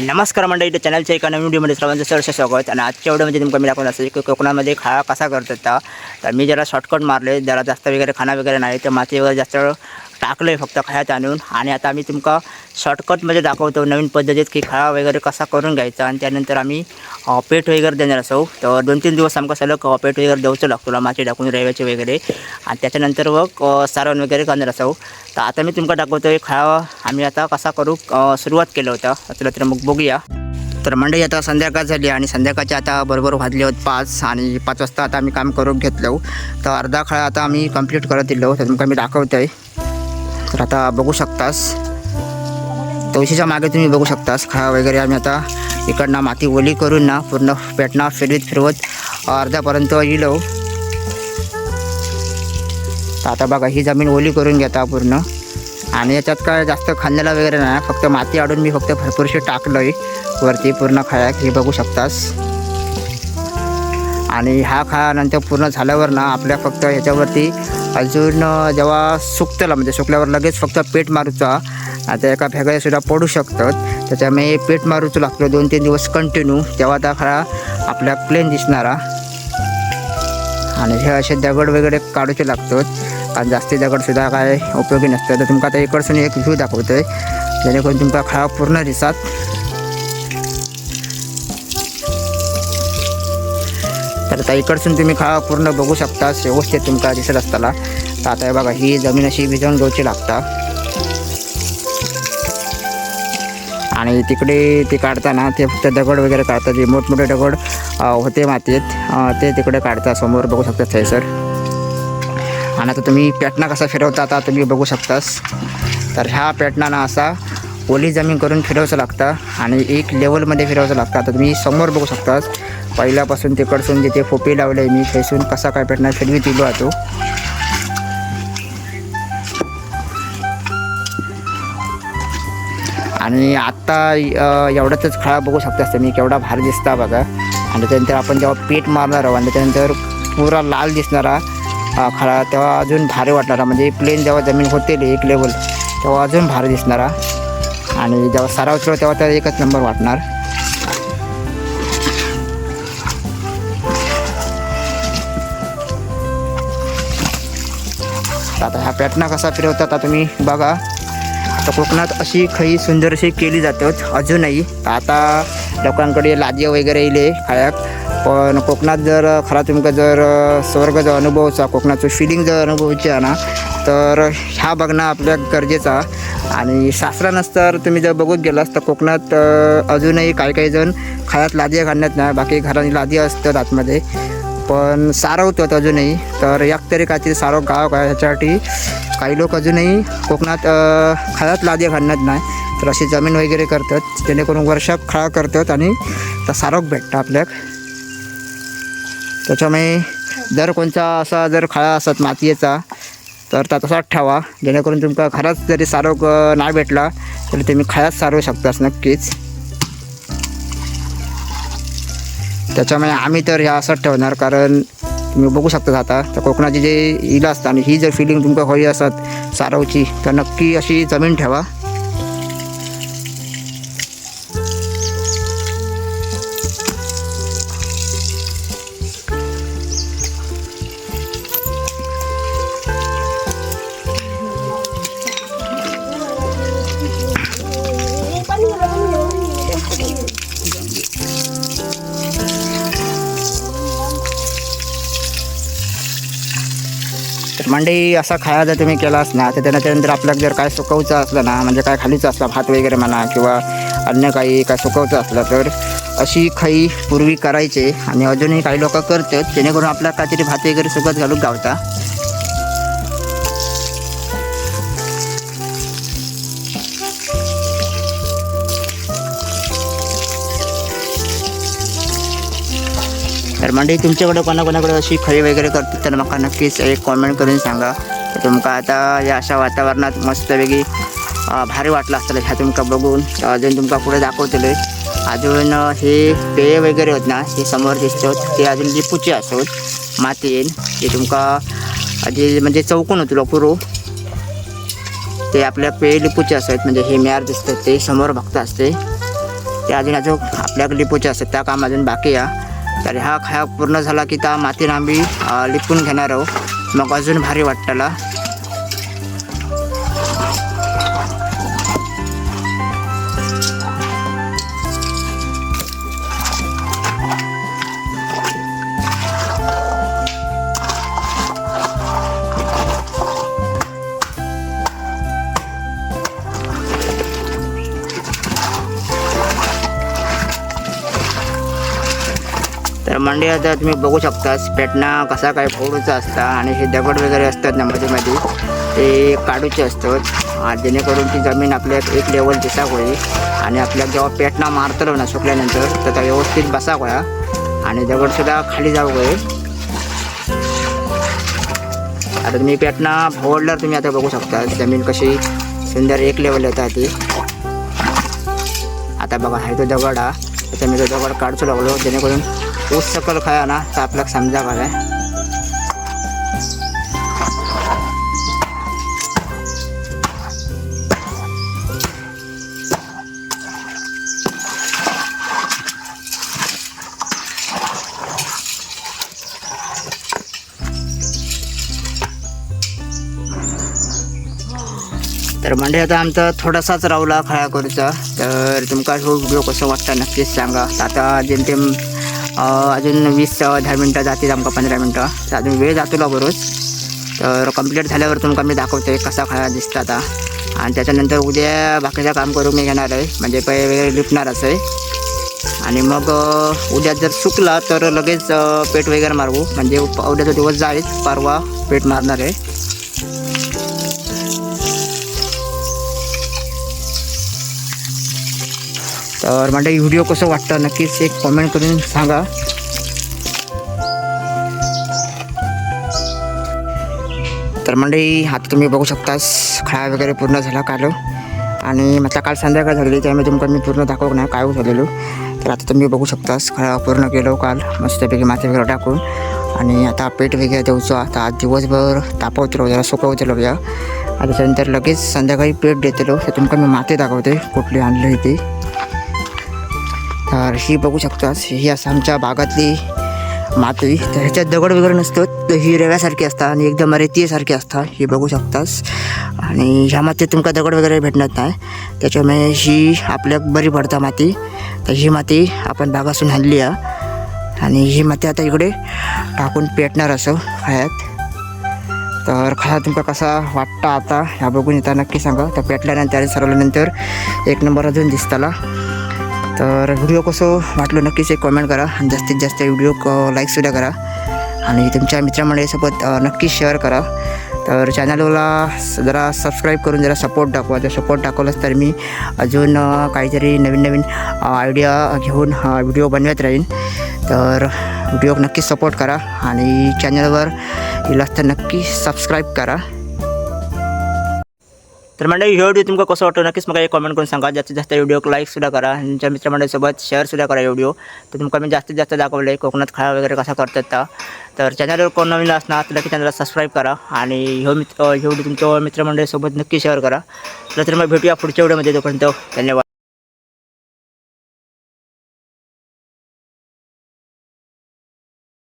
नमस्कार मंडळी इथे चॅनलच्या एका नवीन व्हिडिओमध्ये सर्वांचं सरसं स्वागत. आणि आजच्या व्हिडिओमध्ये तुमका मी दाखवणार असेल की कोकणामध्ये खा कसा करत होता तर मी जरा शॉर्टकट मारले जरा जास्त वगैरे खाना वगैरे नाही तर माती वगैरे जास्त टाकलं आहे फक्त खायात आणून. आणि आता आम्ही तुमका शॉर्टकटमध्ये दाखवतो नवीन पद्धतीत की खळा वगैरे कसा करून घ्यायचा. आणि त्यानंतर आम्ही पेट वगैरे देणार असो. तर दोन तीन दिवस आमका सलग पेट वगैरे द्यावचं लागतो माती टाकून रव्याचे वगैरे. आणि त्याच्यानंतर मग सारवण वगैरे करणार असो. तर आता मी तुमका दाखवतो खळा आम्ही आता कसा करू सुरुवात केलं होतं. चला तर मग बघूया. तर मंडळी आता संध्याकाळ झाली आणि संध्याकाळचे आता बरोबर वाजले होत पाच आणि पाच वाजता आता आम्ही काम करून घेतलो. तर अर्धा खळा आता आम्ही कंप्लीट करत दिलो तर तुमका मी दाखवतो आहे तर आता बघू शकतास. तुळशीच्या मागे तुम्ही बघू शकतास. खळा वगैरे आम्ही आता इकडनं माती ओली करून ना पूर्ण पेटणा फिरवीत फिरवत अर्ध्यापर्यंत येलो. तर आता बघा ही जमीन ओली करून घेता पूर्ण. आणि याच्यात काय जास्त खांद्याला वगैरे नाही. फक्त माती आडून मी फक्त भरपूरशी टाकलं आहे वरती पूर्ण खायाक हे बघू शकतास. आणि हा खायानंतर पूर्ण झाल्यावर ना आपल्या फक्त ह्याच्यावरती अजून जेव्हा सुकतला म्हणजे सुकल्यावर लगेच फक्त पेट मारूचा आता एका भेगायला सुद्धा पडू शकतात. त्याच्यामुळे पेट मारूचं लागतं दोन तीन दिवस कंटिन्यू तेव्हा त्या खरा आपल्या प्लेन दिसणारा. आणि हे असे दगड वगैरे काढूचे लागतात. कारण जास्ती दगडसुद्धा काय उपयोगी नसतं. तर तुमका आता इकडसून एक व्ह्यू दाखवतो आहे जेणेकरून तुमका खळा पूर्ण दिसात. तर आता इकडसून तुम्ही खळा पूर्ण बघू शकता. व्यवस्थित तुमका दिसत असताना. तर आता हे बघा ही जमीन अशी भिजवून घ्यायची लागता. आणि तिकडे ते काढताना ते फक्त दगड वगैरे काढतात. जे मोठमोठे दगड होते मातीत ते तिकडे काढता. समोर बघू शकतात थंयसर. आणि आता तुम्ही पॅटना कसा फिरवता आता तुम्ही बघू शकतास. तर ह्या पेटणाना असा ओली जमीन करून फिरवायचं लागतं आणि एक लेवलमध्ये फिरवायचं लागतं. आता तुम्ही समोर बघू शकतास. पहिल्यापासून तिकडसून जिथे फोपी लावले मी थैसून कसा काय पेटणार फिरवी दिलो आहे आणि आत्ता अ, एवढ्यातच खळा बघू शकतास तुम्ही केवढा भारी दिसता बघा. आणि त्यानंतर आपण जेव्हा पीठ मारणार आहोत आणि त्यानंतर पुरा लाल दिसणारा खरा तेव्हा अजून भारी वाटणारा म्हणजे प्लेन जेव्हा जमीन होते एक लेवल तेव्हा अजून भारी दिसणारा. आणि जेव्हा सराव केला तेव्हा तर एकच नंबर वाटणार. तर आता ह्या पॅटना कसा फिरवतात आता तुम्ही बघा. आता कोकणात अशी खई सुंदर अशी केली जातात अजूनही. आता लोकांकडे लादी वगैरे येले खायाक पण कोकणात जर खरा तुमका जर स्वर्ग जर अनुभवचा कोकणाचं फिलिंग जर अनुभवची आहे ना तर ह्या बघणं आपल्या गरजेचा आणि सासरा नसतर तुम्ही जर बघत गेलास तर कोकणात अजूनही काही काही जण खायात लादी घालण्यात नाही बाकी घरांनी लादी असतात आतमध्ये. पण सारवतात अजूनही. तर एक तरी काहीतरी सारव गाव काय ह्याच्यासाठी काही लोक अजूनही कोकणात अ, लादी घालण्यात नाही. तर अशी जमीन वगैरे करतात जेणेकरून वर्षात खळा करतात आणि तर सारोग भेटतं आपल्याक. त्याच्यामुळे जर कोणता असा जर खळा असत मातीयेचा तर तो तसाच ठेवा. जेणेकरून तुमका खराच जरी सारोग नाही भेटला तरी तुम्ही खळाच सारवू शकतास नक्कीच. त्याच्यामुळे आम्ही तर ह्या असंच ठेवणार कारण तुम्ही बघू शकता आता तर कोकणाची जे इला असतं आणि ही जर फिलिंग तुमका हवी असत सारवची तर नक्की अशी जमीन ठेवा. मंडई असा खाया जर तुम्ही केलास ना तर त्याच्यानंतर त्यानंतर आपल्याला जर काय सुकवचं असलं ना म्हणजे काय खालीचं असला भात वगैरे म्हणा किंवा अन्य काही काय सुकवचं असलं तर अशी खाई पूर्वी करायचे. आणि अजूनही काही लोक करतात जेणेकरून आपल्याला काहीतरी भात वगैरे सुकत घालून गावता. तर मंडळी तुमच्याकडे कोणाकोणाकडे अशी खरी वगैरे करतात तर मला नक्कीच एक कॉमेंट करून सांगा. तर तुमका आता या अशा वातावरणात मस्तपैकी भारी वाटलं असतं ह्या तुमका बघून. अजून तुमका पुढे दाखवतले अजून हे पेय वगैरे होत ना हे समोर दिसतात ते अजून लिपूचे असत मातयेन ते तुमका जे म्हणजे चौकून होतो पुरो ते आपल्या पेय लिपूचे असत म्हणजे हे म्यार दिसतात ते समोर भक्त असते. ते अजून अजून आपल्या लिपूचे असतात त्या काम अजून बाकी आहे. तर हा खाया पूर्ण झाला की त्या मातीनं आम्ही लिपून घेणार आहोत मग अजून भारी वाटताला. तर आता तुम्ही बघू शकताच पेटणा कसा काय फोडूचा असता आणि हे दगड वगैरे असतात ना मध्ये मध्ये ते काढूचे असतात. जेणेकरून ती जमीन आपल्या एक लेवल दिसाक होई आणि आपल्या जेव्हा पेटणा मारतलो ना सुकल्यानंतर तर त्या व्यवस्थित बसाक होया. आणि दगडसुद्धा खाली जाऊ होय. आता तुम्ही पेटणा फोडल्यावर तुम्ही आता बघू शकता जमीन कशी सुंदर एक लेवल येतात ती. आता बघा हा तो दगड हा त्याचा मी तो दगड काढतो लागलो जेणेकरून ऊस सकल खाया ना तर आपल्याला समजा काय तर म्हणजे आता आमचा थोडासाच रावला खळा करूचा. तर तुमका हो व्हिडिओ कसं वाटतं नक्कीच सांगा. आता जेमतेम अजून वीस दहा मिनटं जातील आमका पंधरा मिनटं. तर अजून वेळ जातोला बरोच तर कंप्लीट झाल्यावर तुमका मी दाखवते कसा खळा दिसता आता. आणि त्याच्यानंतर उद्या बाकीचं काम करून मी घेणार आहे. म्हणजे पै वगैरे लिपणार असं आहे. आणि मग उद्या जर सुकला तर लगेच पेट वगैरे मारवू. म्हणजे उद्याचा दिवस जाईल परवा पेट मारणार आहे. तर म्हणजे व्हिडिओ कसं वाटतं नक्कीच एक कॉमेंट करून सांगा. तर मंडळी आता तुम्ही बघू शकतास खळा वगैरे पूर्ण झाला काल. आणि म्हटलं काल संध्याकाळ झालेली त्यामुळे तुमका मी पूर्ण दाखवू नाही काय झालेलो. तर आता तुम्ही बघू शकतास खळा पूर्ण केलो काल मस्तपैकी माती वगैरे टाकून. आणि आता पेट वगैरे देऊचो आता आज दिवसभर तापवतलो जरा सुकवतलो या. आणि त्याच्यानंतर लगेच संध्याकाळी पेट देतलो तर तुमका मी माती दाखवते कुठली आणली ती तर ही बघू शकतास ही असं आमच्या भागातली माती. तर ह्याच्यात दगड वगैरे नसतं तर ही रव्यासारखी असतात आणि एकदम रेतीसारखी असतात ही बघू शकतास. आणि ह्या मातीत तुमका दगड वगैरे भेटणार नाही. त्याच्यामुळे ही आपल्याक बरी पडता माती. तर ही माती आपण भागासून हल्ली आहे. आणि ही माती आता इकडे टाकून पेटणार असं खायात तर खाया तुमका कसा वाटता आता ह्या बघून येता नक्की सांगा. तर पेटल्यानंतर सरवल्यानंतर एक नंबर अजून दिसताला. तर व्हिडिओ कसं वाटलो नक्कीच एक कॉमेंट करा आणि जास्तीत जास्त व्हिडिओ लाईकसुद्धा करा. आणि तुमच्या मित्रमंडळीसोबत नक्की शेअर करा. तर चॅनलला जरा सबस्क्राईब करून जरा सपोर्ट दाखवा. जर सपोर्ट दाखवलाच तर मी अजून काहीतरी नवीन नवीन आयडिया घेऊन व्हिडिओ बनवत राहीन. तर व्हिडिओ नक्कीच सपोर्ट करा. आणि चॅनलवर येलास तर नक्की सबस्क्राईब करा. तर मंडळी हे व्हिडिओ तुमका कसं वाटतं नक्कीच मला एक कमेंट करून सांगा. जास्तीत जास्त व्हिडिओ लाईकसुद्धा करा आणि तुमच्या मित्रमंडळीसोबत शेअरसुद्धा करा व्हिडिओ तर तुमका मी जास्तीत जास्त दाखवलं. आहे कोकणात खाळा वगैरे कसा करतात तर चॅनलवर कोण नवीन असणार तर नक्की चॅनलला सबस्क्राईब करा आणि ह्यो मित्र हे व्हिडिओ तुमच्या मित्रमंडळीसोबत नक्की शेअर करा. तर तर मग भेटूया पुढच्या व्हिडिओमध्ये तोपर्यंत धन्यवाद.